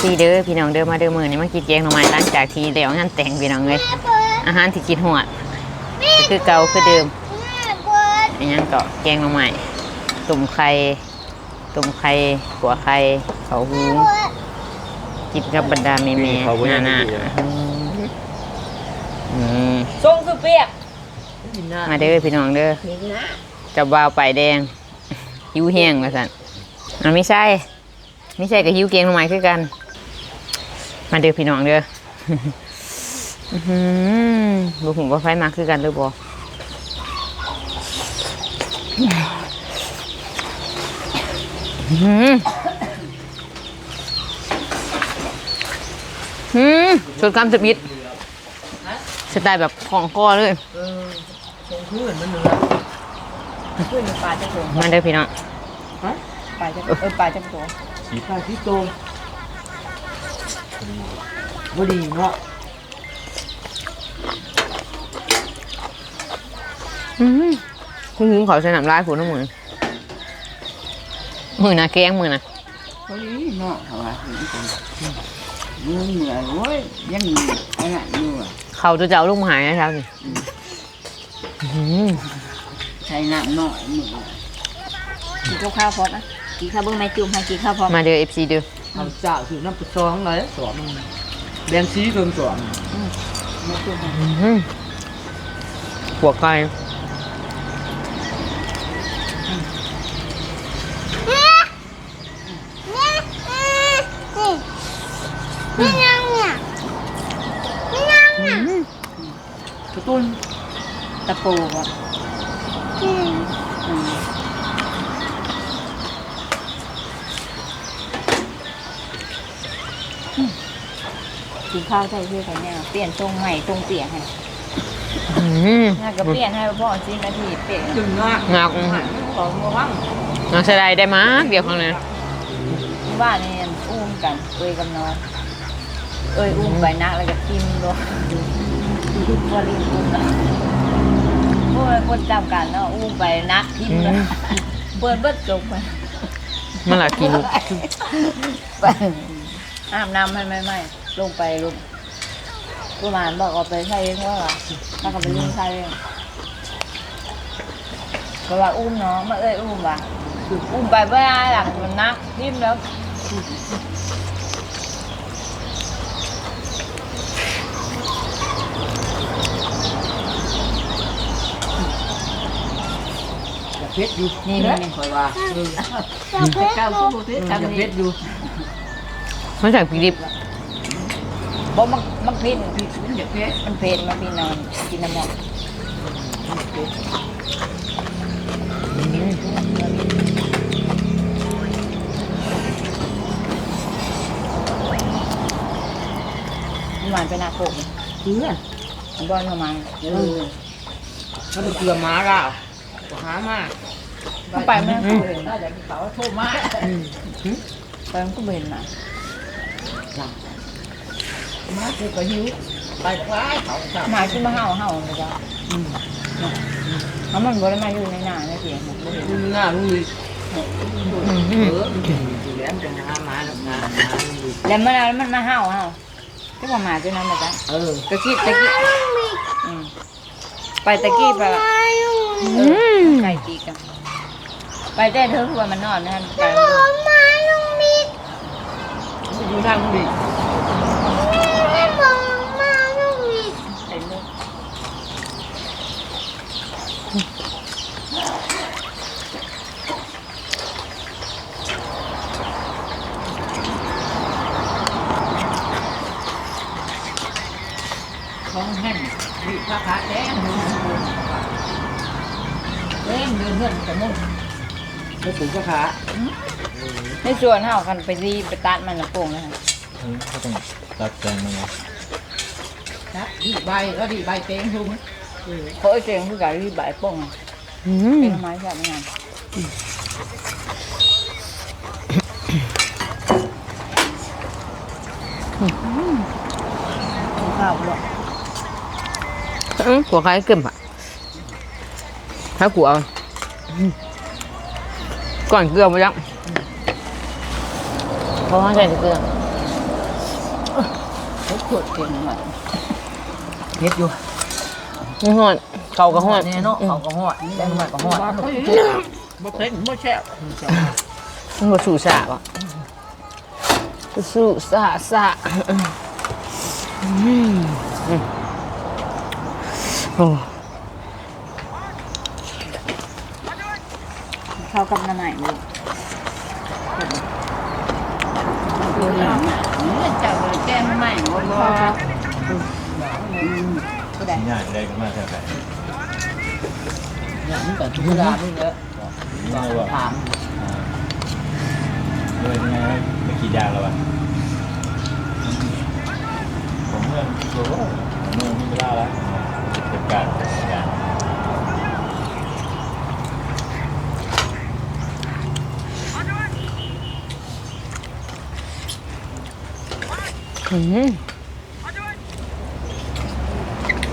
ซีเด้อพี่น้องเด้อมาเด้อมื้อนี้มากินแกงหน่อไม้หลังจากที่แล้วงานแต่งพี่น้องเอ้ยอาหารที่กินฮอดก็คือเก่าคือเดิมอันยังก็แกงหน่อไม้ต้มไข่ต้มไข่ขัวไข่ข้าวหูกินกับบรรดาแม่ๆน่าๆอืมทรงคือเปียกมาเด้อพี่น้องเด้อจะบ่าวไปายแดงหิวแห้งว่าสั่นมันไม่ใช่ไม่ใช่กับหิวเกียงลงมาคือกัน มาเด้อพี่น้องเด้ออื้อหือบุกหูว่าไฟมาคือกันหรือบ่อื้อหือหืมสุดคำสุดมิดสไตล์แบบของคอเลยเออทรงพื้นมันเหนือพื้นปลาจะโตมาเด้อพี่น้องปลาจะเออปลาจะโตปลาที่โต บ่ดีเนาะอืมคุณหุงเขาสนามลายผูน้ำมือมือนะแกงมือนะบ่ดีเนาะเขาว่ามือเหนื่อยโว้ยยังมีอันนั้นอยู่อะเขาจะเจ้าลูกมาหายนะครับนี่อื้อหือใช้น้ำน้อยมือกินข้าวข้าวพอนะกินข้าวเบิ้งไม้จุ่มให้กินข้าวพอมาเด้อเอฟซีเด้อ เขาเจ้าถือน้ำปลาซองเลยสอนมันแดงสีเกินสอนไม้จุ่มให้อื้อหือหัวไก่กระตุ้นตะปูบ่ กินข้าวใส่เพื่อกันแน่เปลี่ยนทรงใหม่ทรงเปลี่ยนให้อื้อหือน่าก็เปลี่ยนให้พ่อสินาทีเปลี่ยนถึงเนาะงักของมือว่างงักสไลด์ได้มากเดี๋ยวข้างในที่บ้านนี่อุ้มกันเอ้ยกับน้องเอ้ยอุ้มไปนักแล้วก็ทิมลงบริอุ้มนะพวกเราคนจำกันเนาะอุ้มไปนักทิมเลยเปิดเบิดจบไปมันละกินลูกไปอาบน้ำให้ไหมไม่ ลงไปลงประมาณบอกเอาไปใช้เองว่าถ้าก็ไปยิงใช้เองเพราะว่าอุ้มน้องมาเอ้ยอุ้มว่ะอุ้มไปไม่ได้หลังมันนักทิมแล้วอยากเพชรอยู่นี่เด้อนี่คอยว่าเออแต่ก้าวสู้ที่อยากทำเพนี่ชรอยู่มันจากพริกดิบ บ่มักมักพินอยากเพชรมันเพนมาพี่นอนกินน้ำมันมันหวานไปนาโคกเพื่อนมันบอลเข้ามาเออถ้าเป็นเกลือม้าเราหามาก็ไปไม่ได้เลยน่าจะเขาโทรมาอืมไปมันก็เห็นมา มาเจอก็หิวไปคว้าเขาจับหมาที่มาเห่าเห่ามันจะอืมเพรามันบ่ได้มาอยู่ในหน้าในเสียงมันบ่เห็นหน้าลุงอีกอื้อเอออยู่แล้วจะหามาแล้วหาหาลุงอีกแล้วมันแล้วมันมาเห่าเห่าที่ว่าหมาตัวนั้นมาจ้ะเออตะกี้ตะกี้อืมไปตะกี้ไปอื้อไก่ตีกันไปแต่เธอคือว่ามันนอนนะฮะไก่อยู่ทางลุงอีก ไก่ลูก ของแห้งมีผ้าขาแดงเล่นเดินเพื่อนกันมุ่งไม่ถึงผ้าขาในส่วนเห่ากันไปรีไปตัดมันละโป่งนะฮะก็ต้องตัดแจงมันนะครับดีใบก็ดีใบเต็งทุ่มเพราไอ้เสียงคือการรีใบโป่งเป็นไม้ใช่ไหมข้าวหรอก อื้อหัวไก่เกึ่มอะถ้ากูเอาก่อนเกลือมาจังเพราะว่าใส่เกลือเขาขวดเก่งหน่อยเฮ็ดอยู่มันหอดเขาก็หอดแน่เนาะเขาก็ฮอดแดงหน่อยก็ฮอดว่าเขาอยู่บ่เผ็ดบ่แซ่บมันบ่สู่สะบ่สู่สะสะอืมอืมโอ้ เข้ากับน้ำใหม่เลยตัวนี้นี่เจ้าเลยแก้มใหม่บ่บ่ผู้ใดง่ายได้ก็มากแค่ไหนอย่างนี้ก็ธรรมดานี่แหละนี่นะว่าถามเลยยังไงไม่กี่ยางแล้ววะผมเมื่อตัวว่าผมเมื่อมีเวลาแล้วจัด การการอืม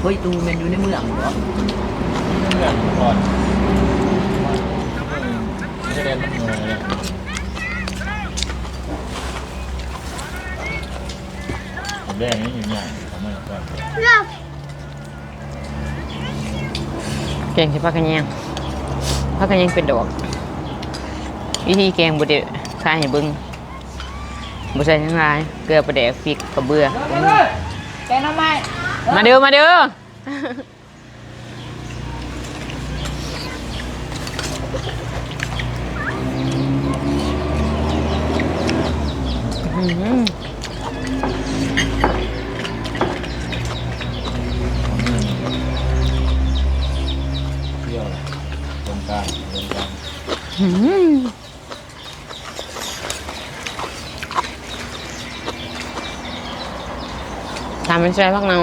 เฮ้ยตูมันอยู่ในเมืองเหรอเรื่องก่อนไม่ได้มันเงเลยผมแดงนี่อยู่เนี่ยผมไม่ก่อน แกงที่พักกันยังพักกันยังเป็นดอกวิธีแกงบ่ได้คายให้เบิ่งบ่ใส่หยังหลายเกลือปลาแดกพริกกระเบือแกงน้ำใหม่มาเด้อมาเด้ออื้อหือ ผมเมื่อเที่ยวตรง กลางตรงกลางอื้อหือทำเป็นใส่พักนาง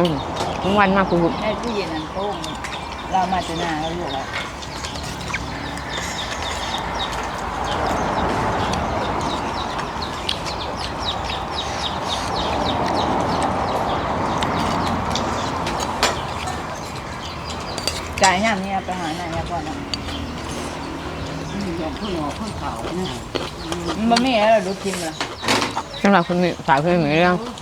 ทั้งวันมากคุณในตู้เย็นนั่นโต้งเรามาจะนาแล้วอยู่แล้วจ่ายยามนี้ไปหาหน้าเนี่ยก่อนนะ ยอมเพิ่นออกเพิ่นขาวนะมันไม่มีอะไรดูกินเลยสำหรับคนมีสายเพื่อนมีเรื่องเ